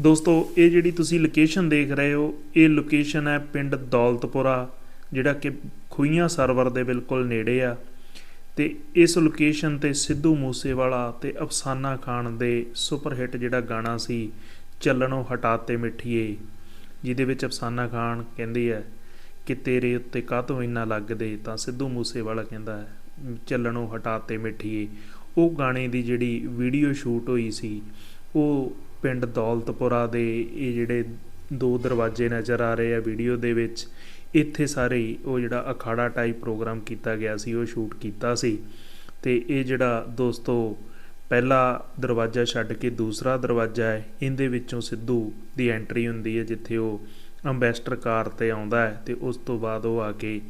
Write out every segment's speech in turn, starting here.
ਦੋਸਤੋ, ਇਹ ਜਿਹੜੀ ਤੁਸੀਂ ਲੋਕੇਸ਼ਨ ਦੇਖ ਰਹੇ ਹੋ, ਇਹ ਲੋਕੇਸ਼ਨ ਹੈ ਪਿੰਡ ਦੌਲਤਪੁਰਾ, ਜਿਹੜਾ ਕਿ ਖੂਈਆਂ ਸਰਵਰ ਦੇ ਬਿਲਕੁਲ ਨੇੜੇ ਆ। ਤੇ ਇਸ ਲੋਕੇਸ਼ਨ ਤੇ ਸਿੱਧੂ ਮੂਸੇਵਾਲਾ ਤੇ ਅਫਸਾਨਾ ਖਾਨ ਦੇ ਸੁਪਰ ਹਿੱਟ ਜਿਹੜਾ ਗਾਣਾ ਸੀ, ਚੱਲਣੋਂ ਹਟਾਤੇ ਮਿੱਠੀਏ, ਜਿਹਦੇ ਵਿੱਚ ਅਫਸਾਨਾ ਖਾਨ ਕਹਿੰਦੀ ਹੈ ਕਿ ਤੇਰੇ ਉੱਤੇ ਕਾਹਤੋਂ ਇੰਨਾ ਲੱਗਦੇ, ਤਾਂ ਸਿੱਧੂ ਮੂਸੇਵਾਲਾ ਕਹਿੰਦਾ ਹੈ, ਚੱਲਣੋਂ ਹਟਾਤੇ ਮਿੱਠੀਏ। ਉਹ ਗਾਣੇ ਦੀ ਜਿਹੜੀ ਵੀਡੀਓ ਸ਼ੂਟ ਹੋਈ ਸੀ, ਉਹ ਪਿੰਡ ਦੌਲਤਪੁਰਾ ਦੇ ਇਹ ਜਿਹੜੇ ਦੋ ਦਰਵਾਜ਼ੇ ਨਜ਼ਰ ਆ ਰਹੇ ਆ ਵੀਡੀਓ ਦੇ ਵਿੱਚ, ਇੱਥੇ ਸਾਰੇ ਉਹ ਜਿਹੜਾ ਅਖਾੜਾ ਟਾਈਪ ਪ੍ਰੋਗਰਾਮ ਕੀਤਾ ਗਿਆ ਸੀ, ਉਹ ਸ਼ੂਟ ਕੀਤਾ ਸੀ। ਤੇ ਇਹ ਜਿਹੜਾ ਦੋਸਤੋ, ਪਹਿਲਾ ਦਰਵਾਜ਼ਾ ਛੱਡ ਕੇ ਦੂਸਰਾ ਦਰਵਾਜ਼ਾ ਹੈ, ਇਹਦੇ ਵਿੱਚੋਂ ਸਿੱਧੂ ਦੀ ਐਂਟਰੀ ਹੁੰਦੀ ਹੈ, ਜਿੱਥੇ ਉਹ ਅੰਬੈਸਟਰ ਕਾਰ ਤੇ ਆਉਂਦਾ ਹੈ ਤੇ ਉਸ ਤੋਂ ਬਾਅਦ ਉਹ ਆ ਕੇ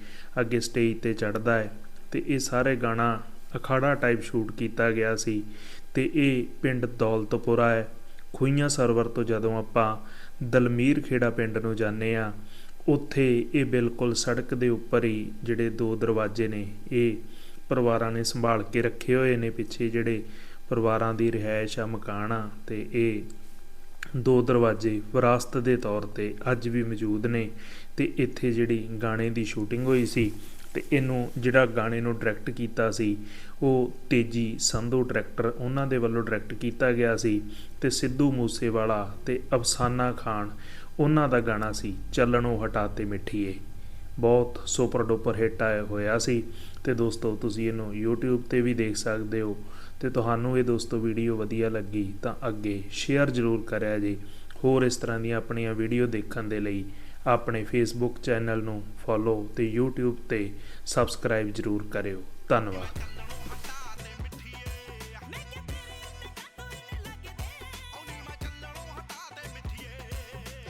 ਅੱਗੇ ਸਟੇਜ ਤੇ ਚੜ੍ਹਦਾ ਹੈ। ਤੇ ਇਹ ਸਾਰੇ ਗਾਣਾ ਅਖਾੜਾ ਟਾਈਪ ਸ਼ੂਟ ਕੀਤਾ ਗਿਆ ਸੀ ਤੇ ਇਹ ਪਿੰਡ ਦੌਲਤਪੁਰਾ ਹੈ। ਖੂਈਆਂ ਸਰਵਰ ਤੋਂ ਜਦੋਂ ਆਪਾਂ ਦਲਮੀਰ ਖੇੜਾ ਪਿੰਡ ਨੂੰ ਜਾਂਦੇ ਆ ਉੱਥੇ ਇਹ ਬਿਲਕੁਲ ਸੜਕ ਦੇ ਉੱਪਰ ਹੀ ਜਿਹੜੇ ਦੋ ਦਰਵਾਜ਼ੇ ਨੇ, ਇਹ ਪਰਿਵਾਰਾਂ ਨੇ ਸੰਭਾਲ ਕੇ ਰੱਖੇ ਹੋਏ ਨੇ, ਪਿੱਛੇ ਜਿਹੜੇ ਪਰਿਵਾਰਾਂ ਦੀ ਰਿਹਾਇਸ਼ ਆ ਮਕਾਨ ਆ, ਤੇ ਇਹ ਦੋ ਦਰਵਾਜ਼ੇ ਵਿਰਾਸਤ ਦੇ ਤੌਰ ਤੇ ਅੱਜ ਵੀ ਮੌਜੂਦ ਨੇ, ਤੇ ਇੱਥੇ ਜਿਹੜੀ ਗਾਣੇ ਦੀ ਸ਼ੂਟਿੰਗ ਹੋਈ ਸੀ ਅਤੇ ਇਹਨੂੰ ਜਿਹੜਾ ਗਾਣੇ ਨੂੰ ਡਾਇਰੈਕਟ ਕੀਤਾ ਸੀ, ਉਹ ਤੇਜੀ ਸੰਧੂ ਡਾਇਰੈਕਟਰ ਉਹਨਾਂ ਦੇ ਵੱਲੋਂ ਡਾਇਰੈਕਟ ਕੀਤਾ ਗਿਆ ਸੀ ਅਤੇ ਸਿੱਧੂ ਮੂਸੇਵਾਲਾ ਅਤੇ ਅਫਸਾਨਾ ਖਾਨ ਉਹਨਾਂ ਦਾ ਗਾਣਾ ਸੀ, ਚੱਲਣੋਂ ਹਟਾਤੇ ਮਿੱਠੀਏ। ਬਹੁਤ ਸੁਪਰ ਡੁਪਰ ਹਿੱਟ ਆਇਆ ਹੋਇਆ ਸੀ ਤੇ ਦੋਸਤੋ ਤੁਸੀਂ ਇਹਨੂੰ YouTube ਤੇ ਵੀ ਦੇਖ ਸਕਦੇ ਹੋ ਤੇ ਤੁਹਾਨੂੰ ਇਹ ਦੋਸਤੋ ਵੀਡੀਓ ਵਧੀਆ ਲੱਗੀ ਤਾਂ ਅੱਗੇ ਸ਼ੇਅਰ ਜ਼ਰੂਰ ਕਰਿਆ ਜੀ। ਹੋਰ ਇਸ ਤਰ੍ਹਾਂ ਦੀਆਂ ਆਪਣੀਆਂ ਵੀਡੀਓ ਦੇਖਣ ਦੇ ਲਈ ਆਪਣੇ ਫੇਸਬੁੱਕ ਚੈਨਲ ਨੂੰ ਫੋਲੋ ਤੇ YouTube ਤੇ ਸਬਸਕ੍ਰਾਈਬ ਜ਼ਰੂਰ ਕਰਿਓ। ਧੰਨਵਾਦ।